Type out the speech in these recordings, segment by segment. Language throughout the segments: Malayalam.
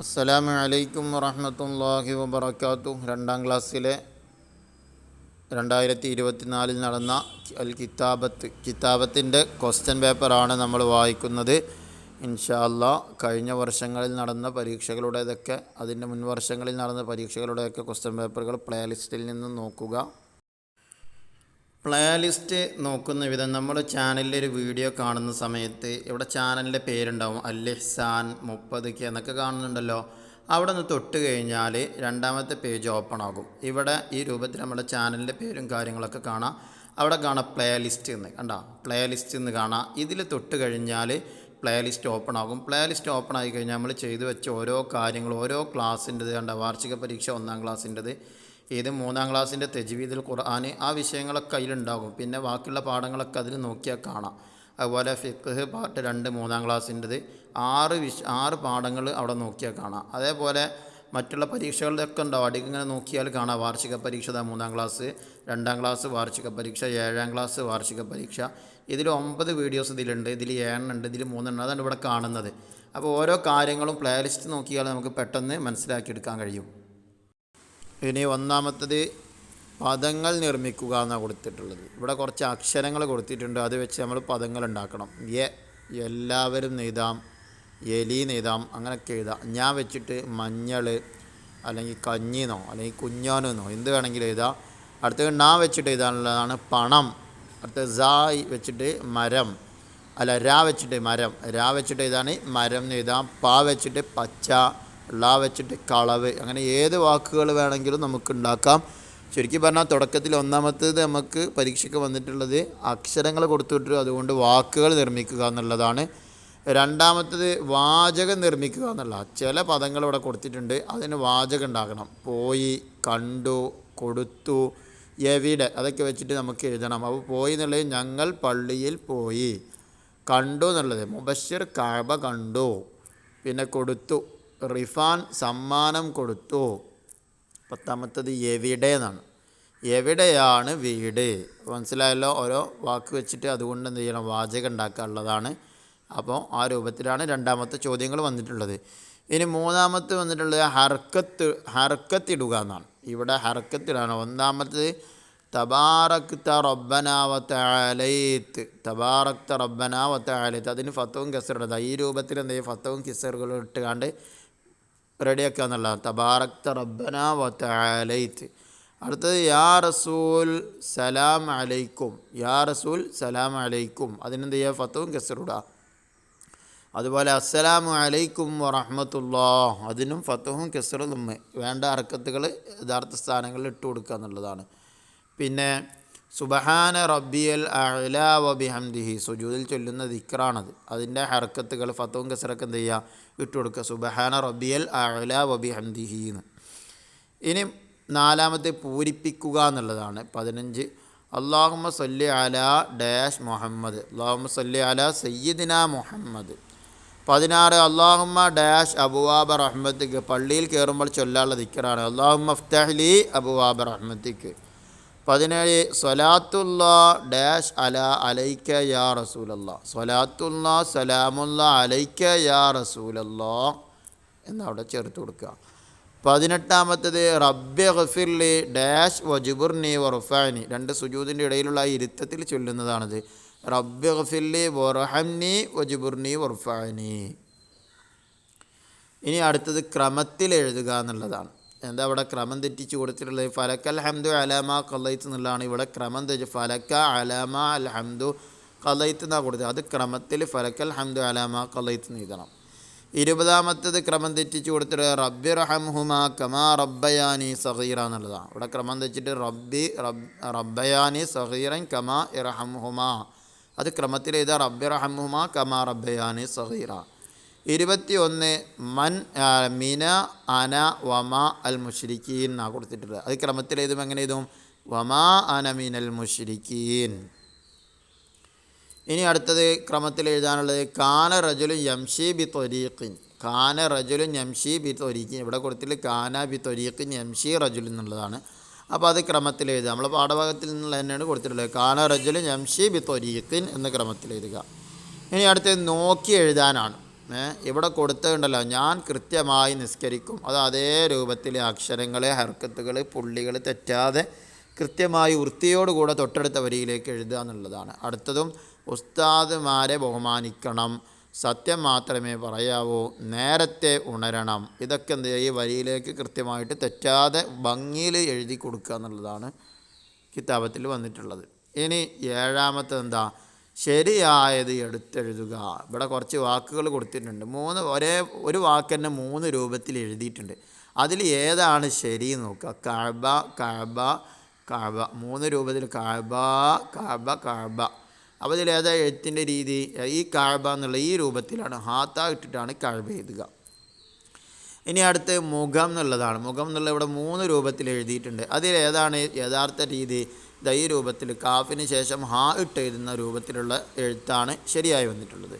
അസ്സലാമു അലൈക്കും വറഹമത്തല്ലാഹി വബറകാതുഹു. രണ്ടാം ക്ലാസ്സിലെ രണ്ടായിരത്തി ഇരുപത്തിനാലിൽ നടന്ന അൽ കിതാബത്ത് കിതാബത്തിന്റെ ക്വസ്റ്റ്യൻ പേപ്പറാണ് നമ്മൾ വായിക്കുന്നത്. ഇൻഷാല്ല കഴിഞ്ഞ വർഷങ്ങളിൽ നടന്ന പരീക്ഷകളുടേതൊക്കെ അതിന്റെ മുൻ വർഷങ്ങളിൽ നടന്ന പരീക്ഷകളുടെയൊക്കെ ക്വസ്റ്റ്യൻ പേപ്പറുകൾ പ്ലേലിസ്റ്റിൽ നിന്ന് നോക്കുക. പ്ലേ ലിസ്റ്റ് നോക്കുന്ന വിധം നമ്മൾ ചാനലിൽ ഒരു വീഡിയോ കാണുന്ന സമയത്ത് ഇവിടെ ചാനലിന്റെ പേരുണ്ടാവും. അല്ലിഹ്സാൻ മുപ്പത് കെ എന്നൊക്കെ കാണുന്നുണ്ടല്ലോ. അവിടെ നിന്ന് തൊട്ട് കഴിഞ്ഞാൽ രണ്ടാമത്തെ പേജ് ഓപ്പൺ ആകും. ഇവിടെ ഈ രൂപത്തിൽ നമ്മുടെ ചാനലിന്റെ പേരും കാര്യങ്ങളൊക്കെ കാണാം. അവിടെ കാണാം പ്ലേ ലിസ്റ്റ് എന്ന്. കണ്ട? പ്ലേ ലിസ്റ്റ് എന്ന് കാണാം. ഇതിൽ തൊട്ട് കഴിഞ്ഞാൽ പ്ലേ ലിസ്റ്റ് ഓപ്പൺ ആകും. പ്ലേ ലിസ്റ്റ് ഓപ്പൺ ആയി കഴിഞ്ഞാൽ നമ്മൾ ചെയ്തു വെച്ച ഓരോ കാര്യങ്ങൾ ഓരോ ക്ലാസ്സിന്റെത് കണ്ട? വാർഷിക പരീക്ഷ ഒന്നാം ക്ലാസ്സിന്റെത് ഏത് മൂന്നാം ക്ലാസ്സിന്റെ തെജ്വീദുൽ ഖുർആൻ ആ വിഷയങ്ങളൊക്കെ അതിലുണ്ടാകും പിന്നെ ബാക്കിയുള്ള പാഠങ്ങളൊക്കെ അതിൽ നോക്കിയാൽ കാണാം. അതുപോലെ ഫിഖ് പാർട്ട് രണ്ട് മൂന്നാം ക്ലാസ്സിന്റെത് ആറ് വിഷ ആറ് പാഠങ്ങൾ അവിടെ നോക്കിയാൽ കാണാം. അതേപോലെ മറ്റുള്ള പരീക്ഷകളിലൊക്കെ ഉണ്ടാവും അടിക്ക് ഇങ്ങനെ നോക്കിയാൽ കാണാം. വാർഷിക പരീക്ഷ മൂന്നാം ക്ലാസ് രണ്ടാം ക്ലാസ് വാർഷിക പരീക്ഷ ഏഴാം ക്ലാസ് വാർഷിക പരീക്ഷ. ഇതിൽ ഒമ്പത് വീഡിയോസ് ഇതിലുണ്ട് ഇതിൽ ഏഴെണ്ണുണ്ട് ഇതിൽ മൂന്നെണ്ണം. അതാണ് ഇവിടെ കാണുന്നത്. അപ്പോൾ ഓരോ കാര്യങ്ങളും പ്ലേ ലിസ്റ്റ് നോക്കിയാൽ നമുക്ക് പെട്ടെന്ന് മനസ്സിലാക്കിയെടുക്കാൻ കഴിയും. ഇനി ഒന്നാമത്തത് പദങ്ങൾ നിർമ്മിക്കുക എന്നാണ് കൊടുത്തിട്ടുള്ളത്. ഇവിടെ കുറച്ച് അക്ഷരങ്ങൾ കൊടുത്തിട്ടുണ്ട്. അത് വെച്ച് നമ്മൾ പദങ്ങൾ ഉണ്ടാക്കണം. എ എല്ലാവരും നെയ്താം എലി നെയ്താം അങ്ങനെയൊക്കെ എഴുതാം. ഞാൻ വെച്ചിട്ട് മഞ്ഞൾ അല്ലെങ്കിൽ കഞ്ഞിന്നോ അല്ലെങ്കിൽ കുഞ്ഞാനെന്നോ എന്ത് വേണമെങ്കിലും എഴുതാം. അടുത്തത് ഞാൻ വെച്ചിട്ട് എഴുതാനുള്ളതാണ് പണം. അടുത്തത് സായ് വെച്ചിട്ട് മരം. അല്ല രാ വെച്ചിട്ട് മരം. രാ വെച്ചിട്ട് ഇതാണ് മരം എന്ന് എഴുതാം. പാ വെച്ചിട്ട് പച്ച ള വെച്ചിട്ട് കളവ്. അങ്ങനെ ഏത് വാക്കുകൾ വേണമെങ്കിലും നമുക്ക് ഉണ്ടാക്കാം. ശരിക്കും പറഞ്ഞാൽ തുടക്കത്തിൽ ഒന്നാമത്തേത് നമുക്ക് പരീക്ഷയ്ക്ക് വന്നിട്ടുള്ളത് അക്ഷരങ്ങൾ കൊടുത്തിട്ട് അതുകൊണ്ട് വാക്കുകൾ നിർമ്മിക്കുക എന്നുള്ളതാണ്. രണ്ടാമത്തത് വാചകം നിർമ്മിക്കുക എന്നുള്ള. ചില പദങ്ങൾ ഇവിടെ കൊടുത്തിട്ടുണ്ട്. അതിന് വാചകം ഉണ്ടാക്കണം പോയി കണ്ടു കൊടുത്തു എവിടെ അതൊക്കെ വെച്ചിട്ട് നമുക്ക് എഴുതണം. അപ്പോൾ പോയി എന്നുള്ളത് ഞങ്ങൾ പള്ളിയിൽ പോയി. കണ്ടു എന്നുള്ളത്. മുബഷിർ കാബ കണ്ടു. പിന്നെ കൊടുത്തു. റിഫാൻ സമ്മാനം കൊടുത്തു. പത്താമത്തത് എവിടെ എന്നാണ്. എവിടെയാണ് വീട്? മനസ്സിലായല്ലോ? ഓരോ വാക്ക് വെച്ചിട്ട് അതുകൊണ്ട് എന്ത് ചെയ്യണം? വാചകം ഉണ്ടാക്കാനുള്ളതാണ് അപ്പോൾ ആ രൂപത്തിലാണ് രണ്ടാമത്തെ ചോദ്യങ്ങൾ വന്നിട്ടുള്ളത്. ഇനി മൂന്നാമത്തെ വന്നിട്ടുള്ളത് ഹർക്കത്ത് ഹർക്കത്തിടുക എന്നാണ്. ഇവിടെ ഹർക്കത്തിടാണ്. ഒന്നാമത്തത് തബാറക്ത റബ്ബനാവത്താലയത്ത് തബാറക്ത റബ്ബനാവത്താലയത്ത് അതിന് ഫത്തവും കെസറുണ്ട് ഈ രൂപത്തിൽ എന്ത് ചെയ്യും? ഫത്തവും കിസറുകളും ഇട്ടുകാണ്ട് റെഡിയാക്കുക എന്നുള്ളതാണ്. തബാറക്ത റബ്ബന വത്താലൈത്ത് അടുത്തത് യാ റസൂൽ സലാം അലൈക്കും. യാ റസൂൽ സലാം അലൈക്കും. അതിനെന്ത് ചെയ്യുക? ഫത്തവും കെസറുടുക അതുപോലെ അസ്സലാമു അലൈക്കും വറഹമത്തുല്ലാ അതിനും ഫത്തവും കസറും വേണ്ട അറക്കത്തുകൾ യഥാർത്ഥ സ്ഥാനങ്ങളിൽ ഇട്ട് കൊടുക്കുക എന്നുള്ളതാണ്. പിന്നെ സുബഹാന റബ്ബിയൽ അല വബിഹംദിഹി സുജൂദിൽ ചൊല്ലുന്ന ദിക്റാണത്. അതിന്റെ ഹർക്കത്തുകൾ ഫത്തവും കസറൊക്കെ എന്ത് ചെയ്യുക? ഇട്ട് കൊടുക്കുക. സുബഹാന റബ്ബിയൽ അല വബിഹംദിഹി എന്ന്. ഇനി നാലാമത്തെ പൂരിപ്പിക്കുക എന്നുള്ളതാണ്. പതിനഞ്ച്. അള്ളാഹുമ്മ സല്ലി അല ഡാഷ് മുഹമ്മദ്. അള്ളാഹുമ്മ സല്ലി അല സയ്യിദിന മുഹമ്മദ്. പതിനാറ്. അള്ളാഹുമ്മ ഡാഷ് അബുവാബ റഹ്മത്തിക്ക്. പള്ളിയിൽ കയറുമ്പോൾ ചൊല്ലാനുള്ള ദിക്കറാണ് അള്ളാഹുമ്മ അഫ്തഹ്ലി അബുവാബ റഹ്മത്തിക്ക്. പതിനേഴ് സൊലാത്തുള്ള ഡാഷ് അല അലൈക്ക യാ റസൂലല്ല. സൊലാത്തുള്ള സലാമുല്ല അലൈക്ക യാ റസൂലല്ല എന്നവിടെ ചേർത്ത് കൊടുക്കുക. പതിനെട്ടാമത്തത് റബ്ബെ ഗഫിർലി ഡാഷ് വജുബുർനി വറുഫാനി. രണ്ട് സുജൂദിന്റെ ഇടയിലുള്ള ഇരുത്തത്തിൽ ചൊല്ലുന്നതാണിത്. റബ്ബെ ഗഫിർലി വറഹംനി വജുബുർനി വറുഫാനി. ഇനി അടുത്തത് ക്രമത്തിൽ എഴുതുക എന്നുള്ളതാണ്. എന്താ ഇവിടെ ക്രമം തെറ്റിച്ച് കൊടുത്തിട്ടുള്ളത്? ഫലക്കൽ ഹംദു അലാമ കലൈത്ത് എന്നുള്ളതാണ് ഇവിടെ ക്രമം തെറ്റി ഫലക്ക അലാമ അൽ ഹംദു കലൈത്ത് എന്നാണ് കൊടുത്തത്? അത് ക്രമത്തിൽ ഫലക്കൽ ഹംദു അലാമ കലൈത്ത് നീതണം ഇരുപതാമത്തത് ക്രമം തെറ്റിച്ച് കൊടുത്തിട്ട് റബ്ബി റഹംഹുമ കമാ റബ്ബയാനി സഹീറ എന്നുള്ളതാണ്. ഇവിടെ ക്രമം തെറ്റിട്ട് റബ്ബി റബ് റബ്ബയാനി സഹീറൻ കമാ ഇറഹംഹുമ. അത് ക്രമത്തിൽ എഴുതാം. റബ്ബി റഹംഹുമ കമാ റബ്ബയാനി സഹീറ ഇരുപത്തി ഒന്ന് മൻ മിന അന വമ അൽ മുഷിരിക്കീൻ എന്നാണ് കൊടുത്തിട്ടുള്ളത്. അത് ക്രമത്തിൽ എഴുതും എങ്ങനെ എഴുതും? വമാ അന മിനൽ മുഷിരിക്കീൻ ഇനി അടുത്തത് ക്രമത്തിൽ എഴുതാനുള്ളത് കാന റജുലും യംഷി ബി തൊരീഖിൻ. കാന റജുലും യംഷി ബി തൊരീഖിൻ. ഇവിടെ കൊടുത്തിട്ട് കാന ബി തൊരീഖിൻ യംഷി റജുൽ എന്നുള്ളതാണ്. അപ്പോൾ അത് ക്രമത്തിൽ എഴുതുക. നമ്മൾ പാഠഭാഗത്തിൽ നിന്നുള്ള തന്നെയാണ് കൊടുത്തിട്ടുള്ളത്. കാന റജുലും യംഷി ബി തൊരീഖിൻ എന്ന ക്രമത്തിൽ എഴുതുക. ഇനി അടുത്തത് നോക്കി എഴുതാനാണ്. ഇവിടെ കൊടുത്തുണ്ടല്ലോ ഞാൻ കൃത്യമായി നിസ്കരിക്കും. അത് അതേ രൂപത്തിൽ അക്ഷരങ്ങൾ ഹർക്കത്തുകൾ പുള്ളികൾ തെറ്റാതെ കൃത്യമായി വൃത്തിയോടുകൂടെ തൊട്ടടുത്ത വരിയിലേക്ക് എഴുതുക എന്നുള്ളതാണ്. അടുത്തതും ഉസ്താദുമാരെ ബഹുമാനിക്കണം. സത്യം മാത്രമേ പറയാവൂ നേരത്തെ ഉണരണം. ഇതൊക്കെ എന്ത് ചെയ്യുക ഈ വരിയിലേക്ക് കൃത്യമായിട്ട് തെറ്റാതെ ഭംഗിയിൽ എഴുതി കൊടുക്കുക എന്നുള്ളതാണ് കിതാബത്തിൽ വന്നിട്ടുള്ളത്. ഇനി ഏഴാമത്തെ എന്താ ശരിയായത് എടുത്തെഴുതുക. ഇവിടെ കുറച്ച് വാക്കുകൾ കൊടുത്തിട്ടുണ്ട്. മൂന്ന് ഒരേ ഒരു വാക്ക് തന്നെ മൂന്ന് രൂപത്തിൽ എഴുതിയിട്ടുണ്ട്. അതിൽ ഏതാണ് ശരി നോക്കുക. കഴബ കഴബ കഴബ. മൂന്ന് രൂപത്തിൽ കഴബ കഴബ കഴബ. അപ്പോൾ ഇതിൽ ഏതാ എഴുത്തിന്റെ രീതി? ഈ കഴബ എന്നുള്ള ഈ രൂപത്തിലാണ്. ഹാത്ത ഇട്ടിട്ടാണ് കഴബ എഴുതുക. ഇനി അടുത്ത് മുഖം എന്നുള്ളതാണ്. മുഖം എന്നുള്ള ഇവിടെ മൂന്ന് രൂപത്തിൽ എഴുതിയിട്ടുണ്ട്. അതിൽ ഏതാണ് യഥാർത്ഥ രീതി? ദാ രൂപത്തിൽ കാഫിന് ശേഷം ഹാ ഇട്ട് എഴുതുന്ന രൂപത്തിലുള്ള എഴുത്താണ് ശരിയായി വന്നിട്ടുള്ളത്.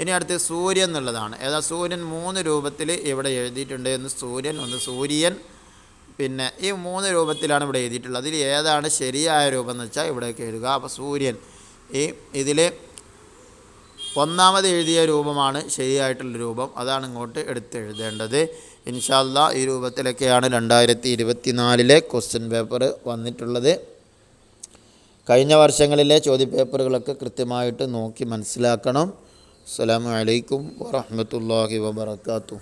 ഇനി അടുത്ത് സൂര്യൻ എന്നുള്ളതാണ്. ഏതാ സൂര്യൻ മൂന്ന് രൂപത്തിൽ ഇവിടെ എഴുതിയിട്ടുണ്ട്. എന്ന് സൂര്യൻ ഒന്ന് സൂര്യൻ. പിന്നെ ഈ മൂന്ന് രൂപത്തിലാണ് ഇവിടെ എഴുതിയിട്ടുള്ളത്. അതിൽ ഏതാണ് ശരിയായ രൂപം എന്ന് വെച്ചാൽ ഇവിടേക്ക് എഴുതുക. അപ്പോൾ സൂര്യൻ ഈ ഇതിൽ ഒന്നാമത് എഴുതിയ രൂപമാണ് ശരിയായിട്ടുള്ള രൂപം. അതാണ് ഇങ്ങോട്ട് എടുത്ത് എഴുതേണ്ടത്. ഇൻഷാല്ല ഈ രൂപത്തിലൊക്കെയാണ് രണ്ടായിരത്തി ഇരുപത്തി നാലിലെ ക്വസ്റ്റ്യൻ പേപ്പർ വന്നിട്ടുള്ളത്. കഴിഞ്ഞ വർഷങ്ങളിലെ ചോദ്യപേപ്പറുകളൊക്കെ കൃത്യമായിട്ട് നോക്കി മനസ്സിലാക്കണം. അസ്സലാമു അലൈക്കും വറഹ്മത്തുള്ളാഹി വബറകാതുഹു.